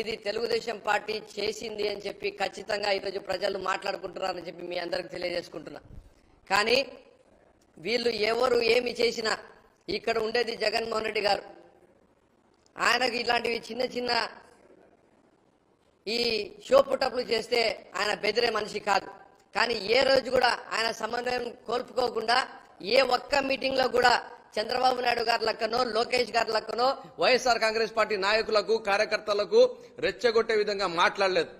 ఇది తెలుగుదేశం పార్టీ చేసింది అని చెప్పి ఖచ్చితంగా ఈరోజు ప్రజలు మాట్లాడుకుంటున్నారని చెప్పి మీ అందరికి తెలియజేసుకుంటున్నా. కానీ వీళ్ళు ఎవరు ఏమి చేసినా ఇక్కడ ఉండేది జగన్మోహన్ రెడ్డి గారు. ఆయనకు ఇలాంటివి చిన్న చిన్న ఈ షో పుట్టప్లు చేస్తే ఆయన బెదిరే మనిషి కాదు. కానీ ఏ రోజు కూడా ఆయన సమన్వయం కోల్పుకోకుండా ఏ ఒక్క మీటింగ్లో కూడా చంద్రబాబు నాయుడు గారి లెక్కనో లోకేష్ గారి లెక్కనో వైఎస్ఆర్ కాంగ్రెస్ పార్టీ నాయకులకు కార్యకర్తలకు రెచ్చగొట్టే విధంగా మాట్లాడలేదు.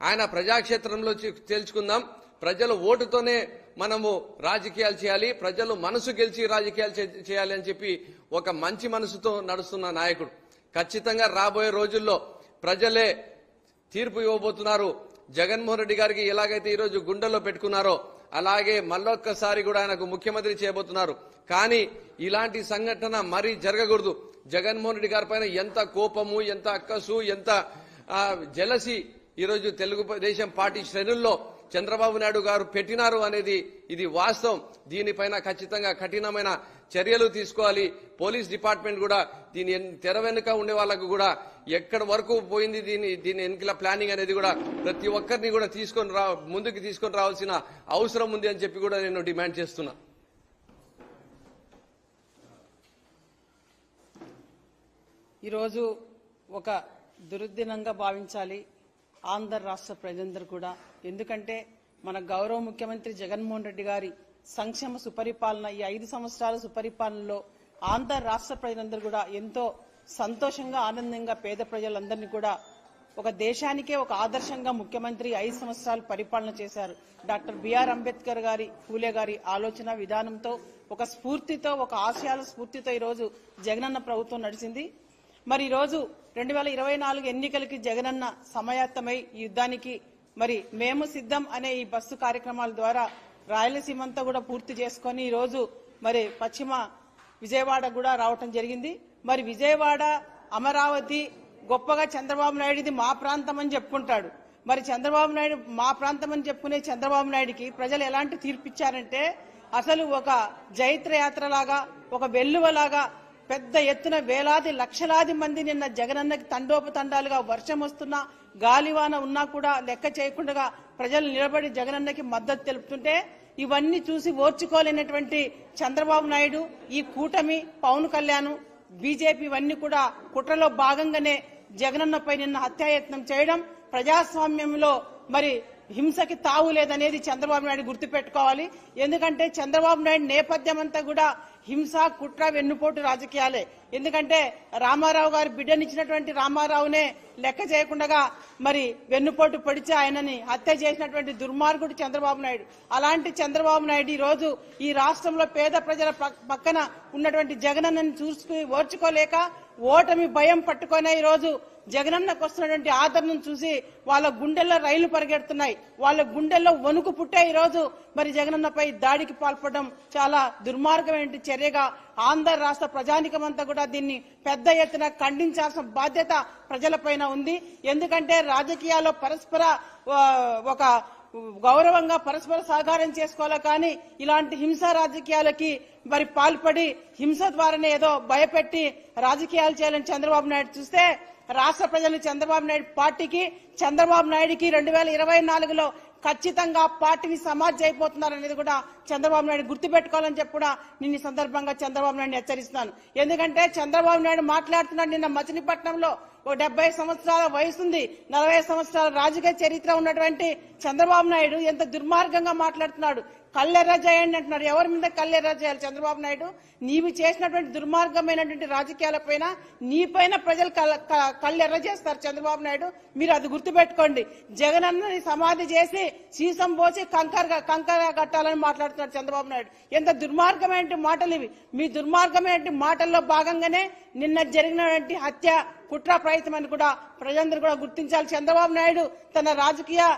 ఆయన ప్రజాక్షేత్రంలో తేల్చుకుందాం. ప్రజలు ఓటుతోనే మనము రాజకీయాలు చేయాలి. ప్రజలు మనసు గెలిచి రాజకీయాలు చేయాలి అని చెప్పి ఒక మంచి మనసుతో నడుస్తున్న నాయకుడు. ఖచ్చితంగా రాబోయే రోజుల్లో ప్రజలే తీర్పు ఇవ్వబోతున్నారు. జగన్మోహన్ రెడ్డి గారికి ఎలాగైతే ఈరోజు గుండెల్లో పెట్టుకున్నారో అలాగే మళ్ళొక్కసారి కూడా ఆయనకు ముఖ్యమంత్రి చేయబోతున్నారు. కానీ ఇలాంటి సంఘటన మరీ జరగకూడదు. జగన్మోహన్ రెడ్డి గారి పైన ఎంత కోపము ఎంత అక్కసు ఎంత జలసి ఈరోజు తెలుగుదేశం పార్టీ శ్రేణుల్లో చంద్రబాబు నాయుడు గారు పెట్టినారు అనేది ఇది వాస్తవం. దీనిపైన ఖచ్చితంగా కఠినమైన చర్యలు తీసుకోవాలి. పోలీస్ డిపార్ట్మెంట్ కూడా దీని తెర వెనుక ఉండే వాళ్ళకు కూడా ఎక్కడ వరకు పోయింది దీని దీని వెనుకల ప్లానింగ్ అనేది కూడా ప్రతి ఒక్కరిని కూడా తీసుకొని రా ముందుకు తీసుకొని రావాల్సిన అవసరం ఉంది అని చెప్పి కూడా నేను డిమాండ్ చేస్తున్నా. ఈరోజు ఒక దుర్దినంగా భావించాలి ఆంధ్ర రాష్ట్ర ప్రజలందరూ కూడా. ఎందుకంటే మన గౌరవ ముఖ్యమంత్రి జగన్మోహన్ రెడ్డి గారి సంక్షేమ సుపరిపాలన ఈ ఐదు సంవత్సరాల సుపరిపాలనలో ఆంధ్ర రాష్ట్ర ప్రజలందరూ కూడా ఎంతో సంతోషంగా ఆనందంగా పేద ప్రజలందరినీ కూడా ఒక దేశానికే ఒక ఆదర్శంగా ముఖ్యమంత్రి ఐదు సంవత్సరాలు పరిపాలన చేశారు. డాక్టర్ బిఆర్ అంబేద్కర్ గారి పూలే గారి ఆలోచన విధానంతో ఒక స్ఫూర్తితో ఒక ఆశయాల స్ఫూర్తితో ఈరోజు జగనన్న ప్రభుత్వం నడిచింది. మరి ఈరోజు రెండు వేల ఇరవై నాలుగు ఎన్నికలకి జగనన్న సమయాత్తమై యుద్ధానికి మరి మేము సిద్ధం అనే ఈ బస్సు కార్యక్రమాల ద్వారా రాయలసీమ అంతా కూడా పూర్తి చేసుకొని ఈరోజు మరి పశ్చిమ విజయవాడ కూడా రావటం జరిగింది. మరి విజయవాడ అమరావతి గొప్పగా చంద్రబాబు నాయుడుది మా ప్రాంతం అని చెప్పుకుంటాడు. మరి చంద్రబాబు నాయుడు మా ప్రాంతం అని చెప్పుకునే చంద్రబాబు నాయుడికి ప్రజలు ఎలాంటి తీర్పిచ్చారంటే అసలు ఒక జైత్ర యాత్రలాగా ఒక వెల్లువలాగా పెద్ద ఎత్తున వేలాది లక్షలాది మంది నిన్న జగనన్నకి తండోపతండాలుగా వర్షం వస్తున్నా గాలివాన ఉన్నా కూడా లెక్క చేయకుండా ప్రజలు నిలబడి జగనన్నకి మద్దతు తెలుపుతుంటే ఇవన్నీ చూసి ఓర్చుకోలేనటువంటి చంద్రబాబు నాయుడు ఈ కూటమి పవన్ కళ్యాణ్ బీజేపీ ఇవన్నీ కూడా కుట్రలో భాగంగానే జగనన్నపై నిన్న హత్యాయత్నం చేయడం ప్రజాస్వామ్యంలో మరి హింసకి తావు లేదనేది చంద్రబాబు నాయుడు గుర్తుపెట్టుకోవాలి. ఎందుకంటే చంద్రబాబు నాయుడు నేపథ్యం అంతా కూడా హింస కుట్ర వెన్నుపోటు రాజకీయాలే. ఎందుకంటే రామారావు గారు బిడ్డనిచ్చినటువంటి రామారావునే లెక్క చేయకుండా మరి వెన్నుపోటు పొడిచి ఆయనని హత్య చేసినటువంటి దుర్మార్గుడు చంద్రబాబు నాయుడు. అలాంటి చంద్రబాబు నాయుడు ఈ రోజు ఈ రాష్ట్రంలో పేద ప్రజల పక్కన ఉన్నటువంటి జగనన్నని చూసుకుని ఓర్చుకోలేక ఓటమి భయం పట్టుకునే ఈ రోజు జగనన్నకు వస్తున్నటువంటి ఆదరణను చూసి వాళ్ళ గుండెల్లో రైలు పరిగెడుతున్నాయి. వాళ్ళ గుండెల్లో వణుకు పుట్టే ఈ రోజు మరి జగనన్నపై దాడికి పాల్పడడం చాలా దుర్మార్గమైన చర్యగా ఆంధ్ర రాష్ట్ర ప్రజానికమంతా కూడా దీన్ని పెద్ద ఎత్తున ఖండించాల్సిన బాధ్యత ప్రజలపైన ఉంది. ఎందుకంటే రాజకీయాల్లో పరస్పర ఒక గౌరవంగా పరస్పర సహకారం చేసుకోవాలి కానీ ఇలాంటి హింసా రాజకీయాలకి మరి పాల్పడి హింస ద్వారానే ఏదో భయపెట్టి రాజకీయాలు చేయాలని చంద్రబాబు నాయుడు చూస్తే రాష్ట్ర ప్రజలు చంద్రబాబు నాయుడు పార్టీకి చంద్రబాబు నాయుడుకి రెండు వేల ఇరవై నాలుగులో ఖచ్చితంగా పార్టీని సమాజ్ అయిపోతున్నారనేది కూడా చంద్రబాబు నాయుడు గుర్తుపెట్టుకోవాలని చెప్పి కూడా నిన్న సందర్భంగా చంద్రబాబు నాయుడు హెచ్చరిస్తున్నాను. ఎందుకంటే చంద్రబాబు నాయుడు మాట్లాడుతున్నాడు నిన్న మచిలీపట్నంలో ఓ డెబ్బై సంవత్సరాల వయసుంది నలభై సంవత్సరాల రాజకీయ చరిత్ర ఉన్నటువంటి చంద్రబాబు నాయుడు ఎంత దుర్మార్గంగా మాట్లాడుతున్నాడు. కళ్ళెర్ర చేయండి అంటున్నారు. ఎవరి మీద కళ్ళెర్ర చేయాలి? చంద్రబాబు నాయుడు? నీవు చేసినటువంటి దుర్మార్గమైనటువంటి రాజకీయాలపైన నీపైన ప్రజలు కళ్ళ- క- కళ్ళెర్ర చేస్తారు చంద్రబాబు నాయుడు. మీరు అది గుర్తుపెట్టుకోండి. జగనన్నని సమాధి చేసి సీసం పోసి కంకర కంకర కట్టాలని మాట్లాడుతున్నారు చంద్రబాబు నాయుడు. ఎంత దుర్మార్గమైన మాటలు ఇవి. మీ దుర్మార్గమైన మాటల్లో భాగంగానే నిన్న జరిగినటువంటి హత్య కుట్ర ప్రయత్నం అని కూడా ప్రజలందరూ కూడా గుర్తించాలి. చంద్రబాబు నాయుడు తన రాజకీయ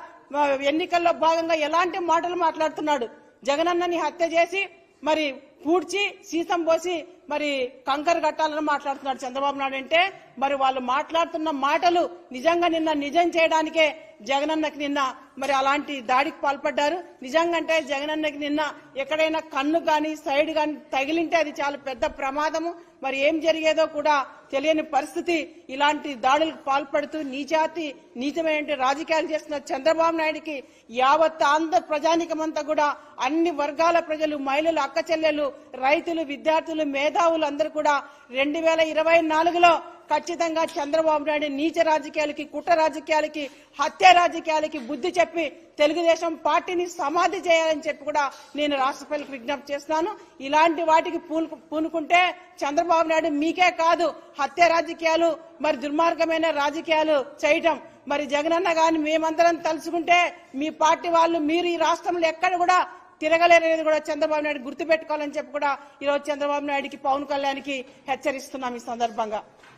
ఎన్నికల్లో భాగంగా ఎలాంటి మాటలు మాట్లాడుతున్నాడు? జగనన్నని హత్య చేసి మరి పూడ్చి సీసం పోసి మరి కంకర కట్టాలని మాట్లాడుతున్నాడు చంద్రబాబు నాయుడు అంటే మరి వాళ్ళు మాట్లాడుతున్న మాటలు నిజంగా నిన్న నిజం చేయడానికే జగనన్నకి నిన్న మరి అలాంటి దాడికి పాల్పడ్డారు. నిజంగా అంటే జగనన్నకి నిన్న ఎక్కడైనా కన్ను కానీ సైడ్ కానీ తగిలింటే అది చాలా పెద్ద ప్రమాదము. మరి ఏం జరిగేదో కూడా తెలియని పరిస్థితి ఇలాంటి దాడులకు పాల్పడుతూ నీజాతి నీచమైన రాజకీయాలు చేస్తున్న చంద్రబాబు నాయుడికి యావత్ ఆంధ్ర ప్రజానికమంతా కూడా అన్ని వర్గాల ప్రజలు మహిళలు అక్క చెల్లెలు రైతులు విద్యార్థులు మేధావులు అందరూ కూడా రెండు వేల ఇరవై నాలుగులో ఖచ్చితంగా చంద్రబాబు నాయుడు నీచ రాజకీయాలకి కుట్ర రాజకీయాలకి హత్య రాజకీయాలకి బుద్ధి చెప్పి తెలుగుదేశం పార్టీని సమాధి చేయాలని చెప్పి కూడా నేను రాష్ట్రపతికి విజ్ఞప్తి చేస్తున్నాను. ఇలాంటి వాటికి పూను పూనుకుంటే చంద్రబాబు నాయుడు మీకే కాదు. హత్య రాజకీయాలు మరి దుర్మార్గమైన రాజకీయాలు చేయటం. మరి జగనన్న గాని మేమందరం తలుచుకుంటే మీ పార్టీ వాళ్ళు మీరు ఈ రాష్ట్రంలో ఎక్కడ కూడా తిరగలేరనేది కూడా చంద్రబాబు నాయుడు గుర్తుపెట్టుకోవాలని చెప్పి కూడా ఈరోజు చంద్రబాబు నాయుడికి పవన్ కళ్యాణ్కి హెచ్చరిస్తున్నాం ఈ సందర్భంగా.